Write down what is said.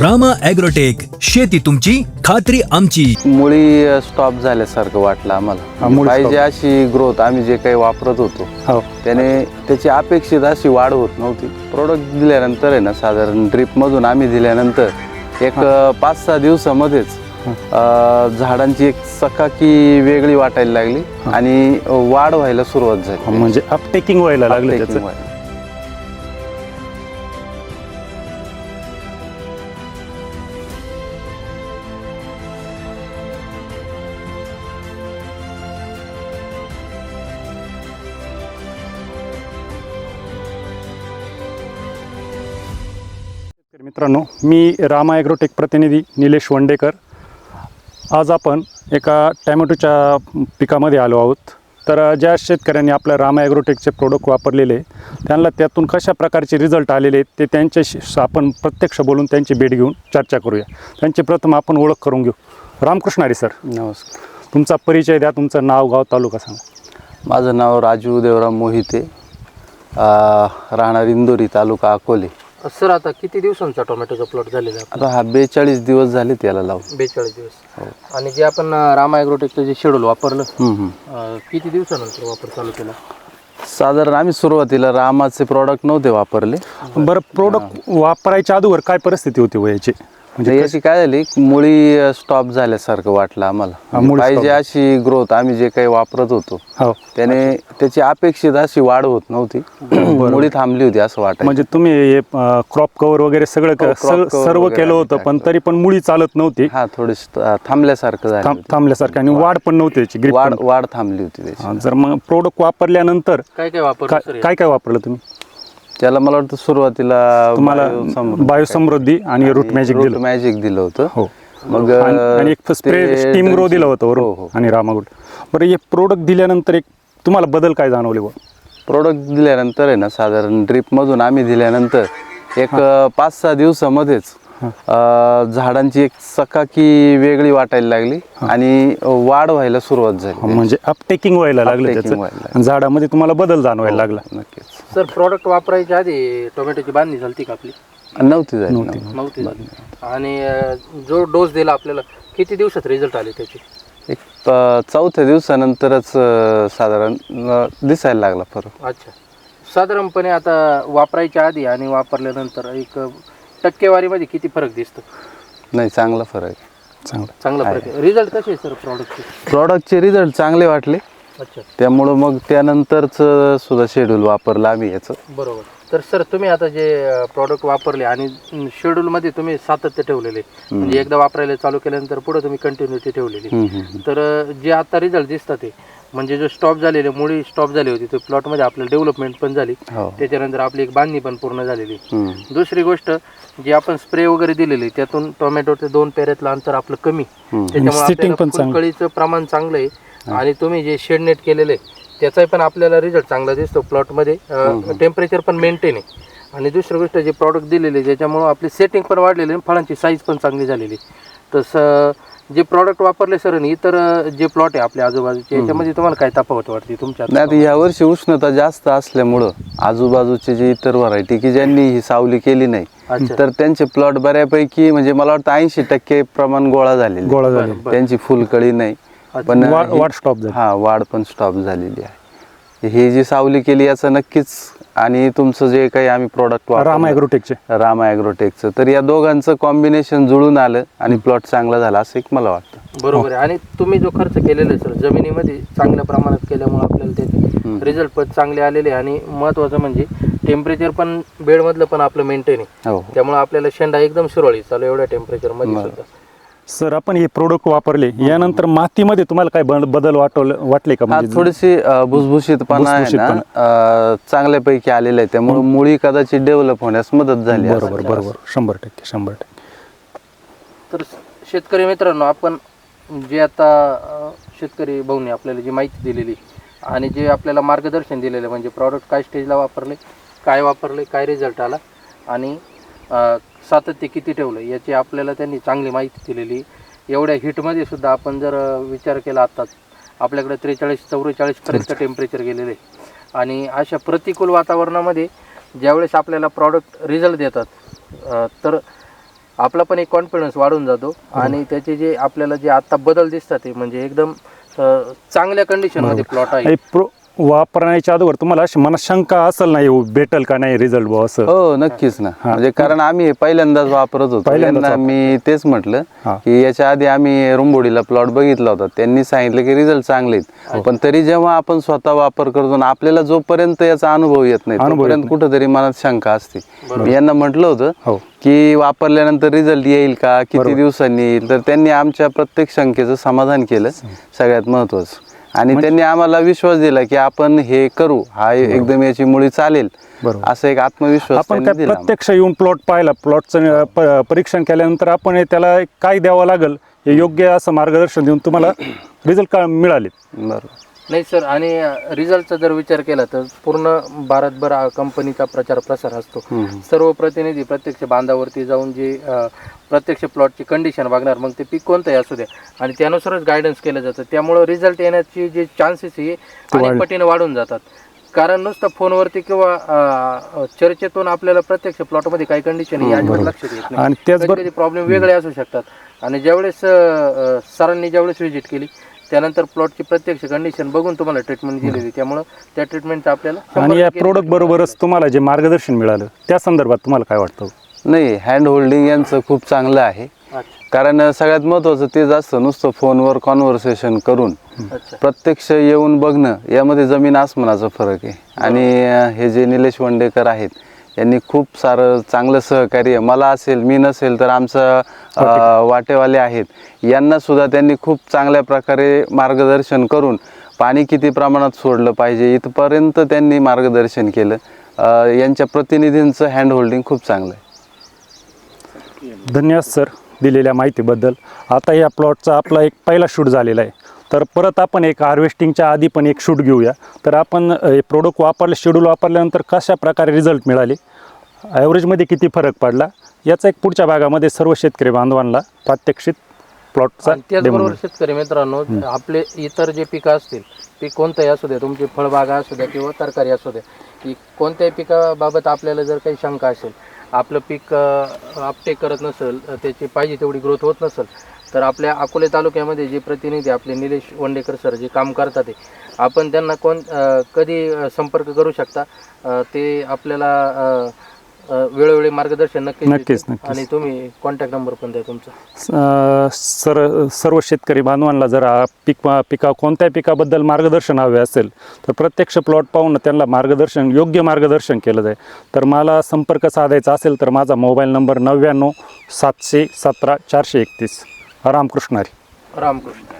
Rama agrotech शेती तुमची खात्री आमची. मुळी स्टॉप झाल्यासारखं वाटलं हा, आम्हाला मुळी पाहिजे stop. अशी ग्रोथ आम्ही जे काही वापरत होतो. हो. त्याने त्याची अपेक्षित अशी वाढ होत नव्हती. प्रोडक्ट दिल्यानंतर आहे ना साधारण ड्रीपमधून आम्ही दिल्यानंतर एक पाच सहा दिवसामध्येच अ, झाडांची एक चकाकी वेगळी वाटायला लागली आणि वाढ व्हायला सुरुवात झाली. म्हणजे अपटेकिंग व्हायला लागलं Uptaking त्याचं. व्हायला. मित्रांनो मी रामा ॲग्रोटेक प्रतिनिधी निलेश वंडेकर. आज आपण एका टॅमॅटोच्या पिकामध्ये आलो आहोत. तर ज्या शेतकऱ्यांनी आपल्या रामा ॲग्रोटेकचे प्रोडक्ट वापरलेले त्यांना त्यातून कशा प्रकारचे रिझल्ट आलेले आहेत ते त्यांच्याशी आपण प्रत्यक्ष बोलून त्यांची भेट घेऊन चर्चा करूया. त्यांची प्रथम आपण ओळख करून घेऊ. रामकृष्ण हरी सर. नमस्कार. तुमचा परिचय द्या तुमचं नाव गाव तालुका सांगा. माझं नाव राजू देवराम मोहिते. राहणार इंदोरी तालुका अकोले. सर आता किती दिवसांचा टोमॅटोचा प्लॉट झालेला आहे आता हा बेचाळीस दिवस झाले त्याला लावून. बेचाळीस दिवस. आणि जे आपण अं, रामा ॲग्रोटेकचं जे शेड्यूल वापरलं हम्म, हम्म. अं, किती दिवसानंतर वापर चालू केला? साधारण आम्ही सुरुवातीला रामाचे प्रॉडक्ट नव्हते वापरले. बरं प्रोडक्ट वापरायच्या अगोदर काय परिस्थिती होती वयाची म्हणजे याची काय झाली मुळी स्टॉप झाल्यासारखं वाटलं आम्हाला. मुळी पाहिजे stop. अशी ग्रोथ आम्ही जे काही वापरत होतो हो. त्याने त्याची अपेक्षित अशी वाढ होत नव्हती. मुळी थांबली होती असं वाटायचं. म्हणजे तुम्ही हे क्रॉप कव्हर वगैरे सगळं क- हो, crop सग- cover सर्व वगैरे केलं आम्ही होतं पण. तरी पण मुळी चालत नव्हती. हा थोडी थांबल्यासारखं झालं थांब- होतं. थांबल्यासारखं आणि वाढ पण नव्हती त्याची grip वाढ पण. वाढ थांबली होती त्याची. हा, जर मग प्रोडक्ट वापरल्यानंतर काय काय सर काय काय वापरलं तुम्ही? त्याला मला वाटतं सुरुवातीला तुम्हाला बायोसमृद्धी आणि रूट मॅजिक रूट दिलं मॅजिक दिलं होतं. हो. मग आणि एक स्प्रे स्टीम ग्रो दिलं होतं हो, वरून हो. आणि रामागुड. बरं हे प्रोडक्ट दिल्यानंतर एक तुम्हाला बदल काय जाणवले बुवा? प्रोडक्ट दिल्यानंतर आहे ना साधारण ड्रीपमधून आम्ही दिल्यानंतर एक पाच सहा दिवसामध्येच झाडांची एक चकाकी वेगळी वाटायला लागली आणि वाढ व्हायला सुरुवात हा, झाली. म्हणजे अपटेकिंग व्हायला लागलं झाडामध्ये तुम्हाला बदल जाणवायला लागला. नक्कीच. सर प्रॉडक्ट वापरायच्या आधी टोमॅटोची बांधणी झाली का आपली? नव्हती झाली. नव्हती. झाली. आणि अं, जो डोस दिला आपल्याला किती दिवसात रिझल्ट आले त्याचे? एक चौथ्या दिवसानंतरच अ, साधारण अ, दिसायला लागला फरक. अच्छा. साधारणपणे आता वापरायच्या आधी आणि वापरल्यानंतर एक टक्केवारीमध्ये किती फरक दिसतो? नाही चांगला फरक आहे. चांगलं चांगला फरक आहे. रिझल्ट कसे आहे सर प्रॉडक्टचे प्रॉडक्टचे रिझल्ट चांगले वाटले. त्यामुळं मग त्यानंतरच सुद्धा शेड्यूल वापरलं आम्ही याचं बरोबर. तर सर तुम्ही आता जे प्रॉडक्ट वापरले आणि शेड्यूलमध्ये तुम्ही सातत्य ठेवलेले. म्हणजे एकदा वापरायला चालू केल्यानंतर पुढे तुम्ही कंटिन्युटी ठेवलेली. तर जे आता रिझल्ट दिसतात ते म्हणजे जो स्टॉप झालेले मुळी स्टॉप झाली होती ते प्लॉटमध्ये आपल्याला डेव्हलपमेंट पण झाली. हो. त्याच्यानंतर आपली एक बांधणी पण पूर्ण झालेली. दुसरी गोष्ट जी आपण स्प्रे वगैरे दिलेली त्यातून टोमॅटोचे दोन पेऱ्यातलं अंतर आपलं कमी. त्याच्यामुळे. फुलकळीचं प्रमाण चांगलं आहे. आणि तुम्ही जे शेड नेट केलेलं त्याचाही पण आपल्याला रिझल्ट चांगला दिसतो प्लॉटमध्ये टेम्परेचर पण मेंटेन आहे. आणि दुसरी गोष्ट जे प्रॉडक्ट दिलेले ज्याच्यामुळं आपली सेटिंग पण वाढलेली आहे फळांची साईज पण चांगली झालेली. तसं जे प्रॉडक्ट वापरले सर आणि इतर जे प्लॉट आहे आपल्या आजूबाजूचे याच्यामध्ये तुम्हाला काय तफावत वाटते तुमच्या नाही आता या वर्षी उष्णता जास्त असल्यामुळं आजूबाजूचे जे इतर व्हरायटी की ज्यांनी ही सावली केली नाही. तर त्यांचे प्लॉट बऱ्यापैकी म्हणजे मला वाटतं ऐंशी टक्के प्रमाण गोळा झालेले. गोळा झाले. त्यांची फुलकळी नाही. पण वाढ ही- वाढ स्टॉप झाली. हा वाढ पण स्टॉप झालेली आहे. ही जी सावली केली याचं नक्कीच आणि तुमचं जे काही आम्ही प्रोडक्ट राम ॲग्रोटेकचे रामा ॲग्रोटेकचं तर या दोघांचं कॉम्बिनेशन जुळून आलं आणि प्लॉट चांगला झाला असं एक मला वाटतं. बरोबर आहे. आणि तुम्ही जो खर्च केलेला आहे सर जमिनीमध्ये चांगल्या प्रमाणात केल्यामुळे आपल्याला त्याचे रिझल्ट पण चांगले आलेले आणि महत्वाचं म्हणजे टेम्परेचर पण बेडमधलं पण आपलं मेंटेन आहे. हो. त्यामुळे आपल्याला शेंडा एकदम सुरळीत चालू एवढ्या टेम्परेचरमध्ये बरं. सुद्धा. सर आपण हे प्रोडक्ट वापरले यानंतर मातीमध्ये तुम्हाला काय बद- बदल वाटवलं वाटले का हा म्हणजे? थोडीशी भुसभुशीतपणा आहे ना चांगल्यापैकी आलेला आहे त्यामुळे मुळी कदाचित डेव्हलप होण्यास मदत झाली. बरोबर बरोबर. शंभर टक्के शंभर टक्के. तर शेतकरी मित्रांनो आपण जे आता शेतकरी भाऊनी आपल्याला जी माहिती दिलेली आणि जे आपल्याला मार्गदर्शन दिलेलं म्हणजे प्रॉडक्ट काय स्टेजला वापरले काय वापरले काय रिझल्ट आला आणि सातत्य किती ठेवलं याची आपल्याला त्यांनी चांगली माहिती दिलेली. एवढ्या हिटमध्ये सुद्धा आपण जर विचार केला आत्ताच आपल्याकडे त्रेचाळीस चौवेचाळीसपर्यंत टेम्परेचर गेलेलं. आहे आणि अशा प्रतिकूल वातावरणामध्ये ज्यावेळेस आपल्याला प्रॉडक्ट रिझल्ट देतात तर आपला पण एक कॉन्फिडन्स वाढून जातो. आणि त्याचे जे आपल्याला जे आता बदल दिसतात ते म्हणजे एकदम चांगल्या कंडिशनमध्ये प्लॉट आहे. हे प्रो वापरण्याच्या अगोदर तुम्हाला मनात शंका असेल नाही हो, भेटेल का नाही रिझल्ट भाऊ असं. हो नक्कीच ना. म्हणजे कारण आम्ही हे पहिल्यांदाच वापरत होतो. पहिल्यांदाच यांना मी तेच म्हटलं हा. की याच्या आधी आम्ही रुंबोडीला प्लॉट बघितला होता. त्यांनी सांगितलं की रिझल्ट चांगले आहेत. पण तरी जेव्हा आपण स्वतः वापर करतो ना आपल्याला जोपर्यंत याचा अनुभव येत नाही अनुभव येत तोपर्यंत कुठंतरी मनात शंका असते. मी यांना म्हटलं होतं हो. की वापरल्यानंतर रिझल्ट येईल का? किती दिवसांनी येईल? तर त्यांनी आमच्या प्रत्येक शंकेचं समाधान केलं. सगळ्यात महत्वाचं. आणि त्यांनी आम्हाला विश्वास दिला की आपण हे करू. हा एकदम याची मुळी चालेल. बरोबर. असं एक आत्मविश्वास आपण काय प्रत्यक्ष येऊन प्लॉट पाहिला. प्लॉटचं परीक्षण केल्यानंतर आपण त्याला काय द्यावं लागेल हे योग्य असं मार्गदर्शन देऊन तुम्हाला रिझल्ट मिळाले बरोबर. नाही सर आणि रिझल्टचा जर विचार केला तर पूर्ण भारतभर हा कंपनीचा प्रचार प्रसार असतो. सर्व प्रतिनिधी प्रत्यक्ष बांधावरती जाऊन जे अ, प्रत्यक्ष प्लॉटची कंडिशन बघणार मग ते पीक कोणतंही असू द्या. आणि त्यानुसारच गायडन्स केलं जातं. त्यामुळं रिझल्ट येण्याची जे चान्सेस हे अनेक पटीने वाढून जातात. कारण नुसतं फोनवरती किंवा अ, चर्चेतून आपल्याला प्रत्यक्ष प्लॉटमध्ये काही कंडिशन अजिबात लक्षात येत नाही. आणि त्याचबरोबर कधी प्रॉब्लेम वेगळे असू शकतात. आणि ज्यावेळेस अ, सरांनी ज्यावेळेस व्हिजिट केली त्यानंतर प्लॉटची प्रत्यक्ष कंडिशन बघून तुम्हाला ट्रीटमेंट दिलेली त्यामुळं त्या ट्रीटमेंटचा आपल्याला शंभर आणि या टक्के प्रोडक्ट बरोबरच तुम्हाला जे मार्गदर्शन मिळालं त्या संदर्भात तुम्हाला काय वाटतं? नाही हँड होल्डिंग यांचं खूप चांगलं आहे. अच्छा. कारण सगळ्यात महत्त्वाचं तेच असतं नुसतं फोनवर कॉन्व्हर्सेशन करून. अच्छा. प्रत्यक्ष येऊन बघणं यामध्ये जमीन आसमानाचा फरक आहे. आणि अं, हे जे निलेश वंडेकर आहेत यांनी खूप सारं चांगलं सहकार्य मला असेल मी नसेल तर आमचं वाटेवाले आहेत. यांना सुद्धा त्यांनी खूप चांगल्या प्रकारे मार्गदर्शन करून पाणी किती प्रमाणात सोडलं पाहिजे इथपर्यंत त्यांनी मार्गदर्शन केलं. यांच्या प्रतिनिधींचं हँड होल्डिंग खूप चांगलं आहे. धन्यवाद सर दिलेल्या माहितीबद्दल. आता या प्लॉटचा आपला एक पहिला शूट झालेला आहे. तर परत आपण एक हार्वेस्टिंगच्या आधी पण एक शूट घेऊया. तर आपण हे प्रोडक्ट वापरले शेड्यूल वापरल्यानंतर कशा प्रकारे रिझल्ट मिळाले? ॲव्हरेजमध्ये किती फरक पडला? याचा एक पुढच्या भागामध्ये सर्व शेतकरी बांधवांना प्रात्यक्षिक प्लॉटचा त्याचबरोबर शेतकरी मित्रांनो आपले इतर जे पिकं असतील पीक कोणतंही असू द्या तुमची फळबागा असू द्या किंवा तरकारी असू द्या की कोणत्याही पिकाबाबत आपल्याला जर काही शंका असेल आपलं पीक अपटेक करत नसेल त्याची पाहिजे तेवढी ग्रोथ होत नसेल तर आपल्या अकोले तालुक्यामध्ये जे प्रतिनिधी आपले निलेश वंडेकर सर जे काम करतात ते आपण त्यांना कोण कधी संपर्क करू शकता? ते आपल्याला वेळोवेळी मार्गदर्शन नक्कीच नक्कीच, देतील. नक्कीच. आणि तुम्ही कॉन्टॅक्ट नंबर पण द्या तुमचा. अ, सर सर्व शेतकरी बांधवांना जर हा पीक पिका कोणत्याही पिकाबद्दल मार्गदर्शन हवे असेल तर प्रत्यक्ष प्लॉट पाहून त्यांना मार्गदर्शन योग्य मार्गदर्शन केलं जाईल. तर मला संपर्क साधायचा असेल तर माझा मोबाईल नंबर नव्याण्णव सातशे सतरा चारशे एकतीस. रामकृष्ण हरी. रामकृष्ण.